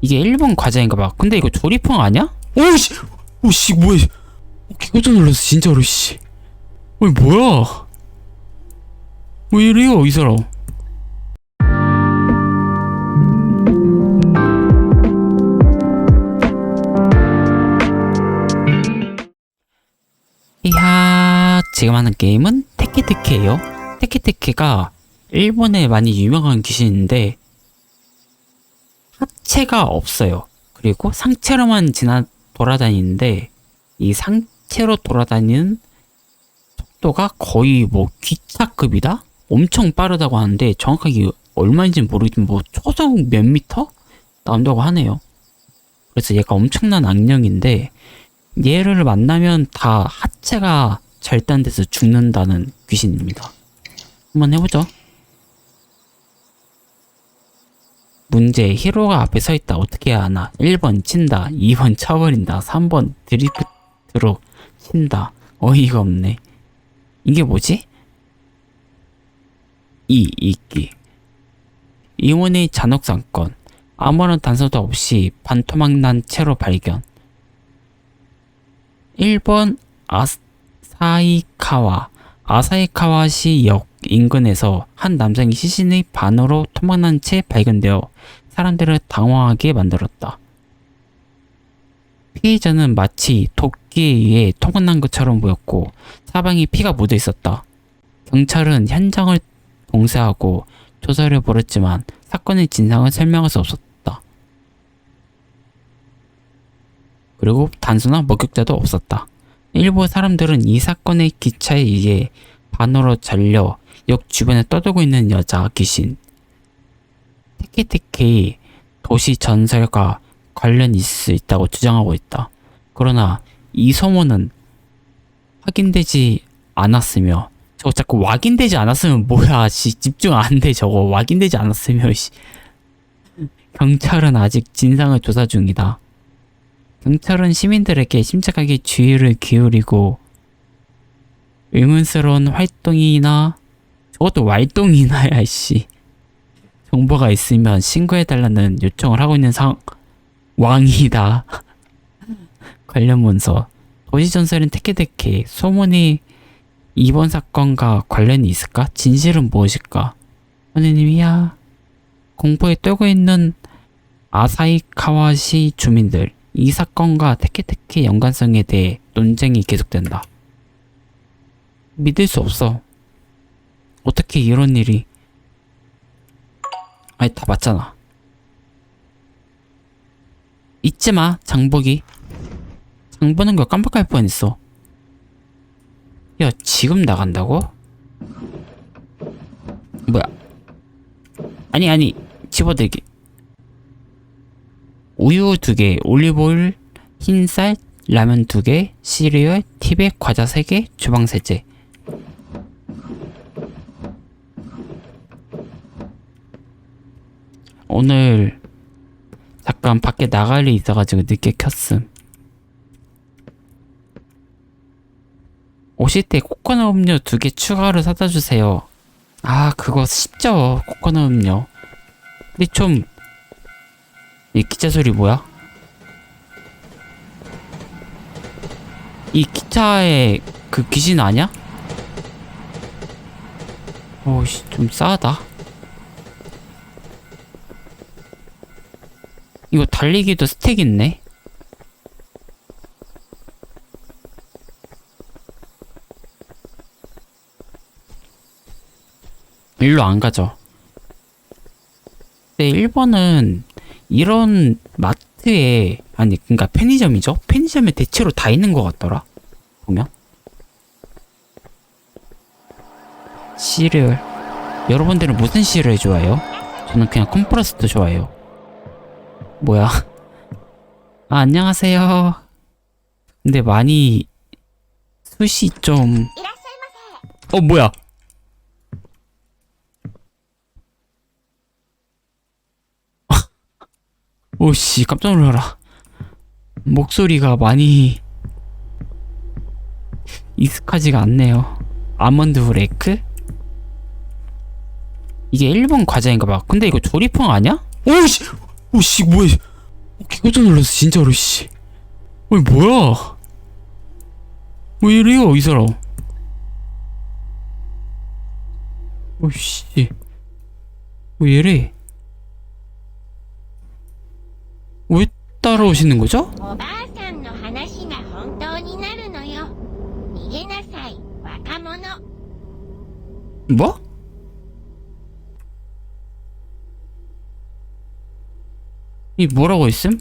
이게 일본 과자인가 봐. 근데 이거 조리퐁 아니야? 오씨, 오씨 뭐야? 깜짝 놀랐어 진짜로 씨. 어이 뭐야? 왜 이래요 이 사람? 이야 지금 하는 게임은 테키테키예요. 테키테키가 일본에 많이 유명한 귀신인데 하체가 없어요. 그리고 상체로만 지나 돌아다니는데 이 상체로 돌아다니는 속도가 거의 뭐 기차급이다? 엄청 빠르다고 하는데 정확하게 얼마인지는 모르겠지만 뭐 초속 몇 미터 나온다고 하네요. 그래서 얘가 엄청난 악령인데 얘를 만나면 다 하체가 절단돼서 죽는다는 귀신입니다. 한번 해보죠. 문제 히로가 앞에 서 있다. 어떻게 해야 하나? 1번 친다 2번 쳐버린다 3번 드리프트로 친다. 어이가 없네. 이게 뭐지? 2. 이기 이원의 잔혹 사건. 아무런 단서도 없이 반토막 난 채로 발견. 1번 아사이카와 아사이카와시 역 인근에서 한 남성이 시신의 반으로 토막난 채 발견되어 사람들을 당황하게 만들었다. 피해자는 마치 도끼에 의해 토막난 것처럼 보였고 사방에 피가 묻어 있었다. 경찰은 현장을 봉쇄하고 조사를 벌였지만 사건의 진상을 설명할 수 없었다. 그리고 단순한 목격자도 없었다. 일부 사람들은 이 사건의 기차에 의해 반으로 잘려 역 주변에 떠돌고 있는 여자 귀신 테키테키 도시 전설과 관련이 있을 수 있다고 주장하고 있다. 그러나 이 소문은 확인되지 않았으며 저거 자꾸 확인되지 않았으면 뭐야 씨 집중 안 돼 저거 확인되지 않았으며 씨 경찰은 아직 진상을 조사 중이다. 경찰은 시민들에게 심착하게 주의를 기울이고 의문스러운 활동이나 저것도 활동이나 야 씨 정보가 있으면 신고해달라는 요청을 하고 있는 상 왕이다 관련 문서 도시전설인 테케데케 소문이 이번 사건과 관련이 있을까? 진실은 무엇일까? 선생님이야 공포에 떨고 있는 아사이카와시 주민들 이 사건과 테케테케 연관성에 대해 논쟁이 계속된다. 믿을 수 없어. 어떻게 이런 일이? 아니 다 맞잖아. 잊지 마 장보기. 장 보는 거 깜빡할 뻔했어. 야 지금 나간다고? 뭐야? 아니 아니 집어들기. 우유 두 개, 올리브오일, 흰쌀, 라면 두 개, 시리얼, 티백, 과자 세 개, 주방 세제. 오늘 잠깐 밖에 나갈 일 있어가지고 늦게 켰음. 오실 때 코코넛 음료 두 개 추가로 사다 주세요. 아 그거 쉽죠 코코넛 음료. 근데 좀 이 기차 소리 뭐야? 이 기차에 그 귀신 아니야? 오씨 좀 싸하다. 이거 달리기도 스택 있네. 일로 안 가죠. 근데 1번은 이런 마트에 아니 그러니까 편의점이죠. 편의점에 대체로 다 있는 것 같더라. 보면 시리얼 여러분들은 무슨 시리얼 좋아해요? 저는 그냥 컴프레스도 좋아해요. 뭐야? 아 안녕하세요. 근데 많이 숱이 좀 어 뭐야? 오씨 깜짝 놀라라 목소리가 많이 익숙하지가 않네요 아몬드 브레이크? 이게 일본 과자인가 봐 근데 이거 조리퐁 아니야? 오씨 오씨 뭐야 기고도 놀랐어 진짜로 씨. 어이 뭐야? 뭐, 왜 이래요 이 사람. 어, 오씨. 왜 뭐, 이래. 왜 따라오시는 거죠? 뭐? 이 뭐라고 했음?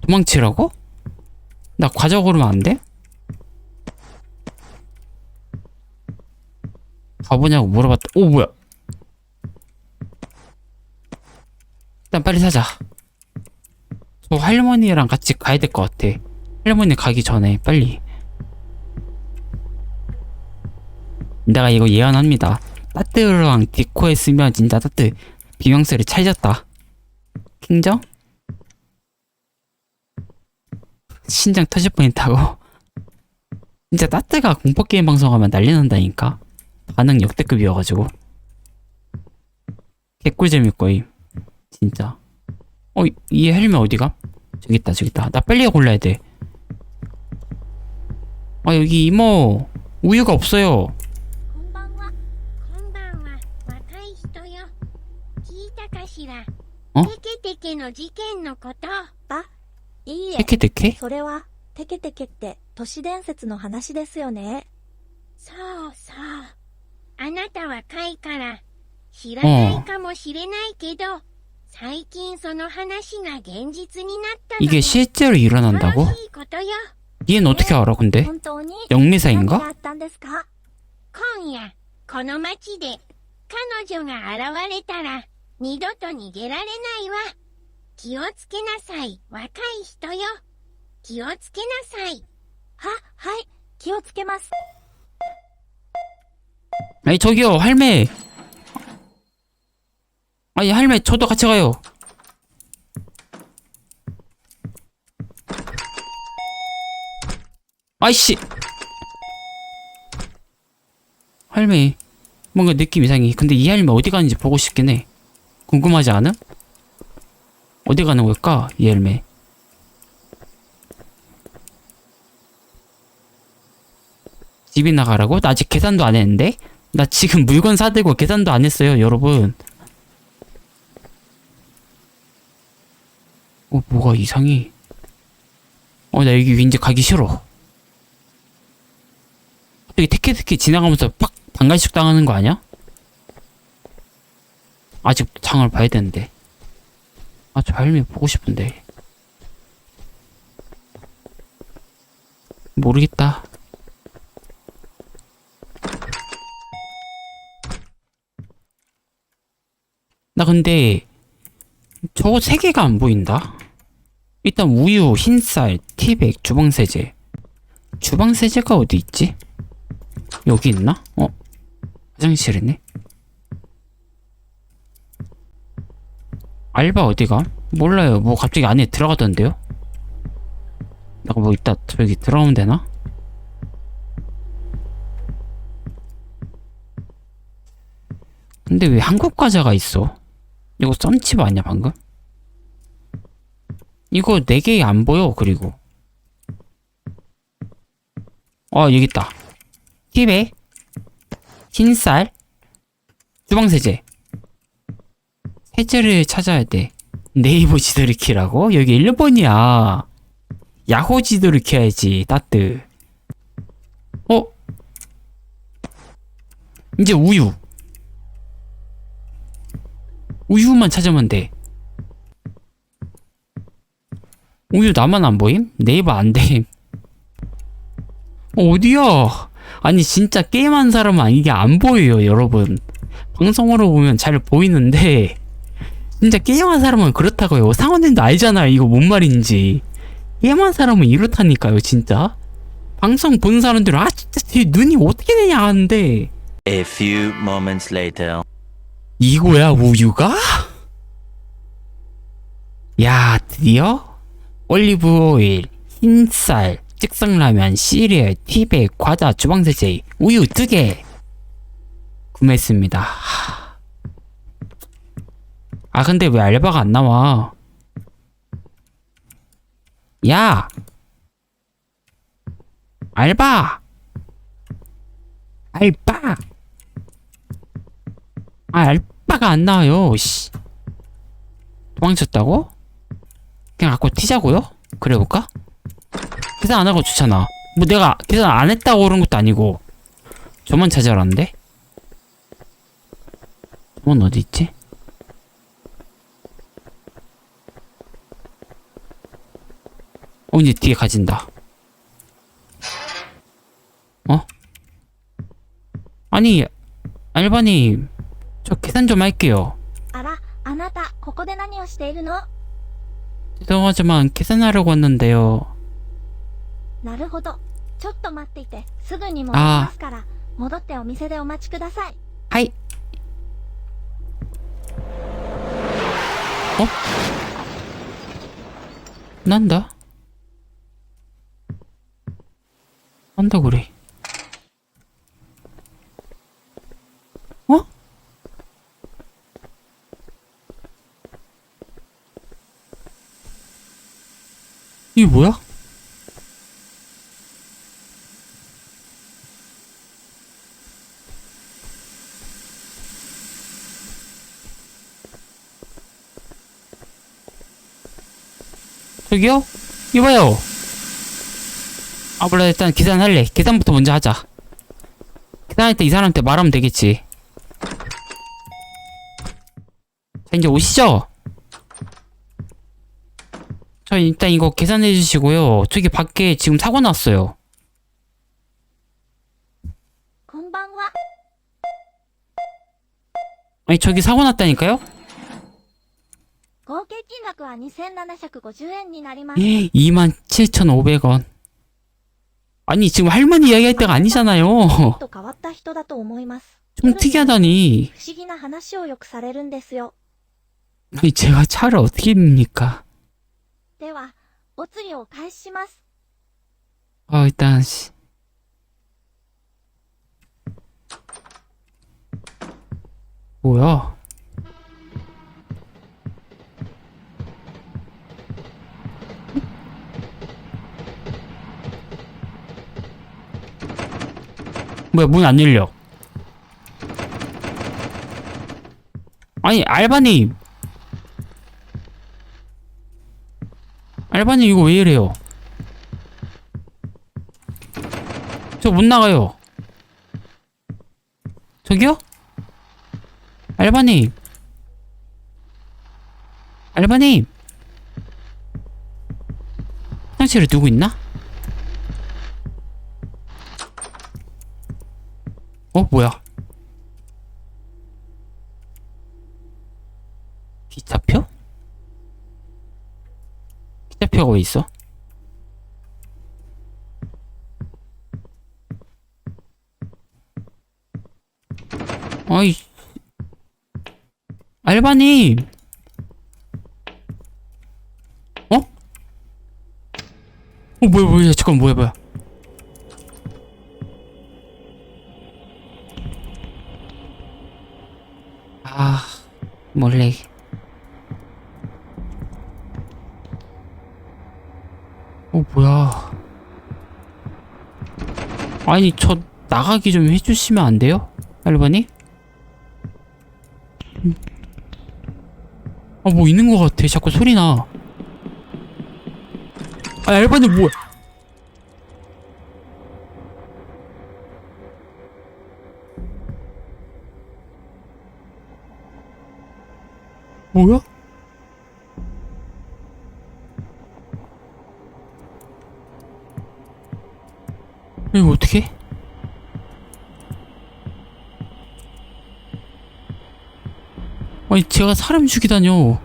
도망치라고? 나 과자 고르면 안 돼? 가보냐고 물어봤다. 오 뭐야? 일단 빨리 사자. 저 할머니랑 같이 가야 될 것 같아. 할머니 가기 전에 빨리. 내가 이거 예언합니다. 따뜻랑 디코에 쓰면 진짜 따뜻 비명소리 찰졌다. 킹정? 신장 터질 뻔했다고. 진짜 따뜻가 공포게임 방송하면 난리 난다니까. 반응 역대급이어가지고. 개꿀 재밌거임. 진짜. 어, 이- 이 헬멧 어디가? 저기 있다, 저기 있다. 나 빨리 골라야 돼. 아, 여기 이모. 우유가 없어요. こんばんは。こんばんは。若い人よ。聞いたかしら。んテケテケの事件のこと。あ、 いいえ、 테케테케? それは、テケテケって都市伝説の話ですよね。そうそう。あなた若いから、知らないかもしれないけど、最近その話が現実になったの 이게 실제로 일어난다고? 楽しいことよ。 얘는 어떻게 알아, 근데? 本当に何が 영미사인가? あったんですか今夜、この町で、彼女が現れたら、二度と逃げられないわ。 気をつけなさい、若い人よ。気をつけなさい。は、はい、気をつけます。 아니, 저기요, 할매! 아니, 할매, 저도 같이 가요. 아이씨! 할매, 뭔가 느낌 이상해. 근데 이 할매 어디 가는지 보고 싶긴 해. 궁금하지 않음? 어디 가는 걸까, 이 할매? 집이 나가라고? 나 아직 계산도 안 했는데? 나 지금 물건 사들고 계산도 안 했어요, 여러분. 어, 뭐가 이상해. 어, 나 여기 왠지 가기 싫어. 여기 테케테케 지나가면서 팍 방갈식 당하는 거 아니야? 아직 장을 봐야 되는데. 아, 저 할미 보고 싶은데. 모르겠다. 나 근데 저거 세 개가 안 보인다. 일단 우유, 흰쌀, 티백, 주방세제. 주방세제가 어디 있지? 여기 있나? 어? 화장실이네. 알바 어디가? 몰라요. 뭐 갑자기 안에 들어가던데요? 나가 뭐 이따 저기 들어가면 되나? 근데 왜 한국 과자가 있어? 이거 썬칩 아니야 방금? 이거 네개안 보여 그리고 어 여기 있다 팁에 흰쌀 주방세제 세제를 찾아야 돼 네이버 지도를 키라고? 여기 일본이야 야호 지도를 켜야지 따뜻 어? 이제 우유 우유만 찾으면 돼. 우유 나만 안 보임? 네이버 안 돼. 어디야? 아니 진짜 게임한 사람은 이게 안 보여요 여러분. 방송으로 보면 잘 보이는데 진짜 게임한 사람은 그렇다고요. 상원님도 알잖아요 이거 뭔 말인지. 게임한 사람은 이렇다니까요 진짜. 방송 보는 사람들은 아 진짜 쟤 눈이 어떻게 되냐 하는데 A few moments later. 이거야 우유가? 야 드디어 올리브 오일, 흰쌀, 즉석라면, 시리얼, 티백, 과자, 주방세제, 우유 두 개 구매했습니다. 하. 아 근데 왜 알바가 안 나와? 야! 알바! 알바! 아, 알바가 안 나와요, 씨. 도망쳤다고? 그냥 갖고 튀자고요? 그래 볼까? 계산 안 하고 좋잖아. 뭐 내가 계산 안 했다고 그런 것도 아니고. 저만 찾아라는데? 저건 어디 있지? 어, 이제 뒤에 가진다. 어? 아니, 알바님, 저 계산 좀 할게요. あら、あなた、ここで何をしているの 죄송하지만 계산하려고 왔는데요. なるほど。ちょっと待っていて、すぐに戻りますから、戻ってお店でお待ちください。はい。어? 난다? 난다 그래. 어? 이게 뭐야? 저기요? 이봐요. 아 몰라 일단 계산할래. 계산부터 먼저 하자. 계산할 때 이 사람한테 말하면 되겠지. 자 이제 오시죠. 저 일단 이거 계산해 주시고요. 저기 밖에 지금 사고 났어요. こんばんは。 아니 저기 사고 났다니까요? 合計金額は2750円になりま 예.す。 27,500원. 아니 지금 할머니 이야기할 때가 아니잖아요. と変わった人だと思います。 좀 특이하다니. 不思議な話をよくされるんですよ。 아니 제가 차를 어떻게 입니까? では、お釣りをお返しします。 아 일단 씨. 뭐야? 뭐야 문 안 열려? 아니 알바님 알바님 이거 왜 이래요? 저 못 나가요. 저기요? 알바님. 알바님. 화장실에 누구 있나? 뭐야? 기차표? 기차표가 왜 있어? 아이 알바님 어? 어 뭐야 뭐야 잠깐 뭐야 뭐야 아 몰래 어 뭐야 아니 저 나가기 좀 해주시면 안 돼요? 알바님? 아, 뭐 있는 것 같아. 자꾸 소리 나. 아, 알바님 뭐야? 뭐야? 이거 어떻게? 아니 제가 사람 죽이다뇨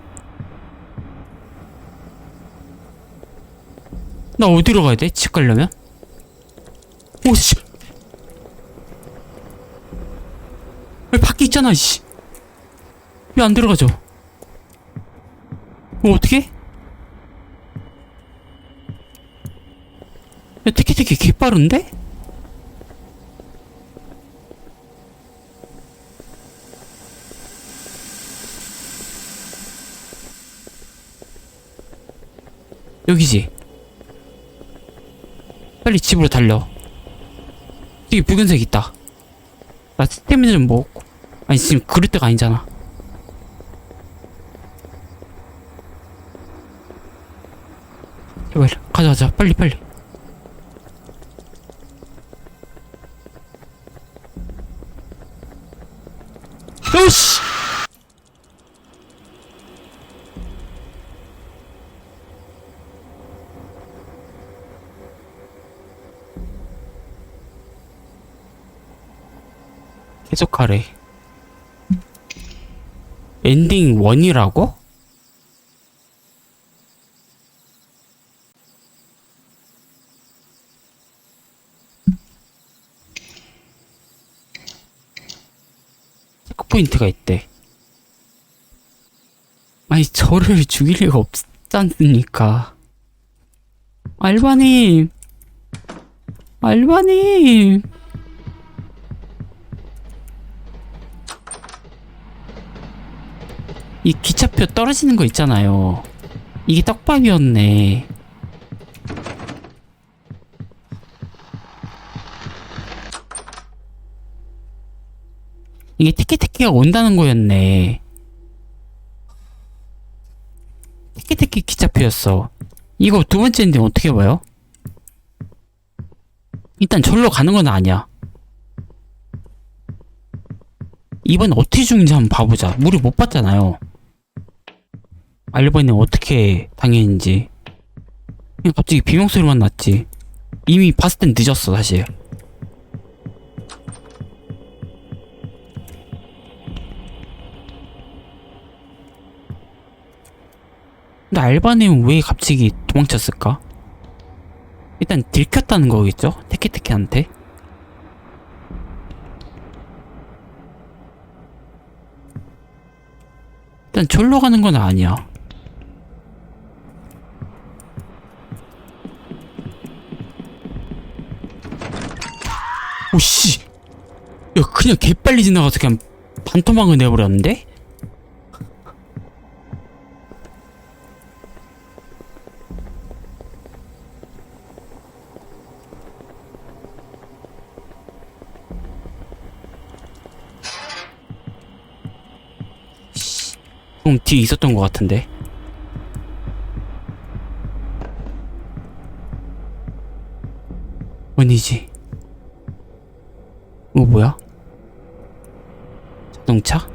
나 어디로 가야 돼? 집 가려면? 오씨 왜 밖에 있잖아 씨 왜 안 들어가죠? 어 어떻게? 야 티키티키 개 빠른데? 여기지? 빨리 집으로 달려. 여기 붉은색 있다. 나 스태미나 좀 먹고. 아니 지금 그럴 때가 아니잖아. 제발 가자 가자 빨리 빨리. 요시. 계속하래. 엔딩 1이라고? 포인트가 있대. 아니, 저를 죽일 리가 없지 않습니까? 알바님! 알바님! 이 기차표 떨어지는 거 있잖아요. 이게 떡밥이었네. 이게 티켓티켓가 온다는 거였네. 티켓티켓 기차표였어. 이거 두 번째 엔딩 어떻게 봐요? 일단 절로 가는 건 아니야. 이번 어떻게 죽는지 한번 봐보자. 우리 못 봤잖아요. 알바님 어떻게 당했는지. 갑자기 비명소리만 났지. 이미 봤을 땐 늦었어, 사실. 근데 알바님은 왜 갑자기 도망쳤을까? 일단 들켰다는 거겠죠? 테케테케한테? 일단 절로 가는 건 아니야. 오씨. 야 그냥 개빨리 지나가서 그냥 반토막을 내버렸는데? 좀 뒤에 있었던 것 같은데. 아니지. 이거 뭐야? 자동차?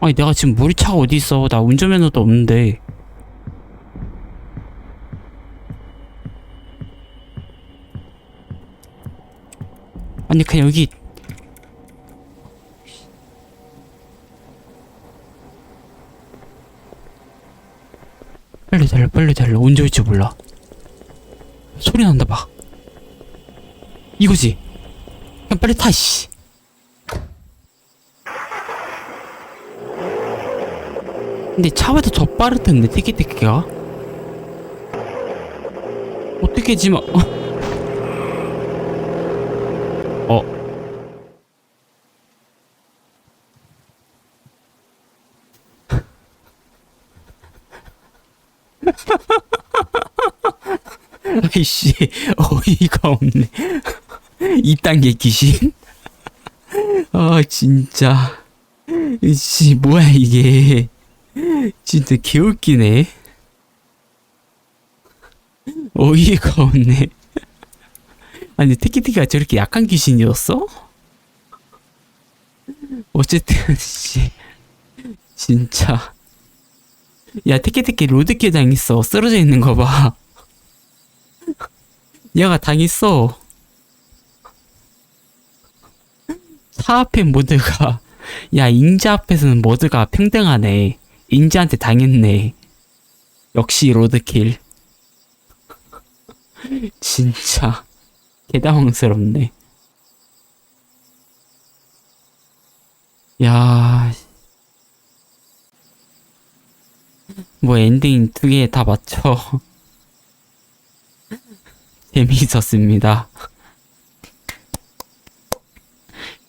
아니 내가 지금 우리 차가 어디 있어? 나 운전면허도 없는데. 아니 그냥 여기 빨리 달려 빨리 달려. 언제 올지 몰라. 소리 난다 봐 이거지? 그냥 빨리 타 씨. 근데 차보다 더 빠를 텐데 티켓티켓가. 어떻게 지마 어? 어 아이씨. 어이가 없네. 이딴 게 귀신? 아 진짜. 씨 뭐야 이게. 진짜 개웃기네. 어이가 없네. 아니 티키티가 저렇게 약한 귀신이었어? 어쨌든 씨. 진짜. 야 티키티키 로드킬 당했어. 쓰러져 있는 거 봐 얘가 당했어. 차 앞에 모드가 야 인자 앞에서는 모드가 평등하네. 인자한테 당했네. 역시 로드킬. 진짜 개당황스럽네. 야. 뭐 엔딩 두 개 다 맞춰. 재미있었습니다.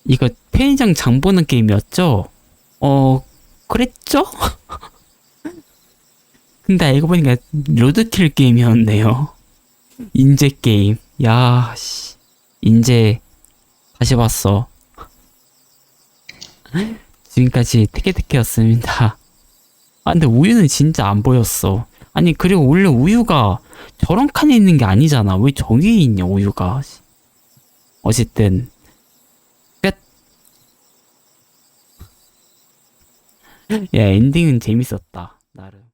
이거 편의점 장 보는 게임이었죠? 어, 그랬죠? 근데 알고 보니까 로드킬 게임이었네요. 인제 게임. 야, 씨. 인제 다시 봤어. 지금까지 테케테케였습니다. 아, 근데 우유는 진짜 안 보였어. 아니, 그리고 원래 우유가 저런 칸에 있는 게 아니잖아. 왜 저기에 있냐, 우유가. 어쨌든, 끝. 야, 엔딩은 재밌었다. 나름.